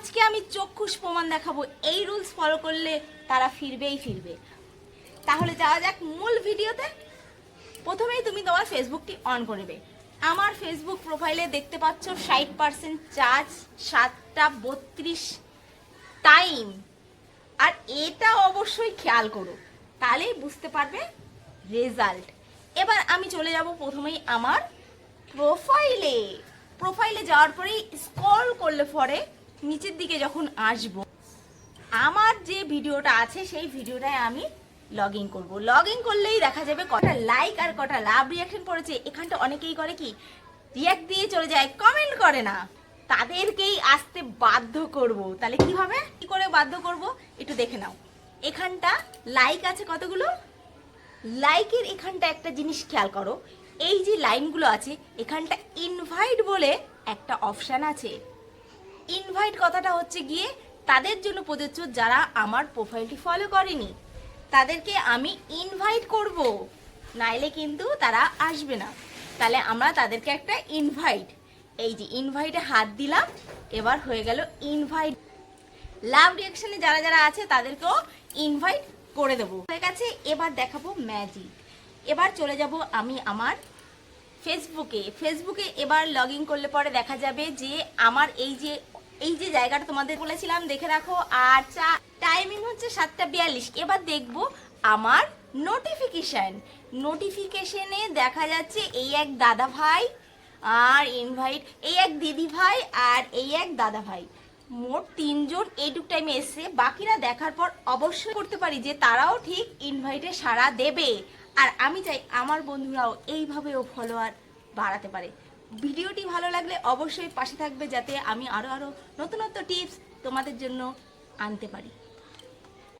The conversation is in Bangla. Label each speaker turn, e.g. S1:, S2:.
S1: আজকে আমি চক্ষুষ প্রমাণ দেখাবো। এই রুলস ফলো করলে তারা ফিরবেই ফিরবে। তাহলে যাওয়া যাক মূল ভিডিওতে। প্রথমেই তুমি তোমার ফেসবুকটি অন করবে। আমার ফেসবুক প্রোফাইলে দেখতে পাচ্ছ ষাট পার্সেন্ট চার্জ সাতটা বত্রিশ টাইম আর এটা অবশ্যই খেয়াল করো, তাহলেই বুঝতে পারবে রেজাল্ট এবার আমি চলে যাব প্রথমেই আমার প্রোফাইলে প্রোফাইলে যাওয়ার পরেই স্ক্রল করলে পরে নিচের দিকে যখন আসব, আমার যে ভিডিওটা আছে, সেই ভিডিওটায় আমি লগ ইন করব। লগ ইন করলেই দেখা যাবে কটা লাইক আর কটা লাভ রিয়াকশন পড়েছে। এখানটা অনেকেই করে কি রিয়াক্ট দিয়ে চলে যায় কমেন্ট করে না। তাদেরকেই আসতে বাধ্য করব। তাহলে কি হবে কি করে বাধ্য করব? একটু দেখে নাও। এখানটা লাইক আছে কতগুলো? লাইকের এখানটা একটা জিনিস খেয়াল করো। এই যে লাইনগুলো আছে, এখানটা ইনভাইট বলে একটা অপশান আছে। ইনভাইট কথাটা হচ্ছে গিয়ে তাদের জন্য প্রযোজ্য যারা আমার প্রোফাইলটি ফলো করেনি। তাদেরকে আমি ইনভাইট করব। নাইলে কিন্তু তারা আসবে না। তাহলে আমরা তাদেরকে একটা ইনভাইট এই যে ইনভাইটে হাত দিলাম, এবার হয়ে গেল ইনভাইট লাভ রিয়াকশনে যারা যারা আছে, তাদেরকেও ইনভাইট করে দেবো। হয়ে গেছে, এবার দেখাবো ম্যাজিক এবার চলে যাব আমি আমার ফেসবুকে ফেসবুকে এবার লগ ইন করলে পরে দেখা যাবে যে আমার এই যে এই যে জায়গাটা তোমাদের বলেছিলাম, দেখে রাখো। আর চা টাইমিং হচ্ছে সাতটা বিয়াল্লিশ। এবার দেখব আমার নোটিফিকেশান নোটিফিকেশনে দেখা যাচ্ছে এই এক দাদা ভাই আর ইনভাইট এই এক দিদি ভাই আর এই এক দাদা ভাই। মোট তিনজন এইটুক টাইমে এসছে। বাকিরা দেখার পর অবশ্যই করতে পারি যে তারাও ঠিক ইনভাইটে সাড়া দেবে। আর আমি চাই আমার বন্ধুরাও এইভাবেও ফলোয়ার বাড়াতে পারে। ভিডিওটি ভালো লাগলে অবশ্যই পাশে থাকবে যাতে আমি আরও আরও নতুনত্ব টিপস তোমাদের জন্য আনতে পারি।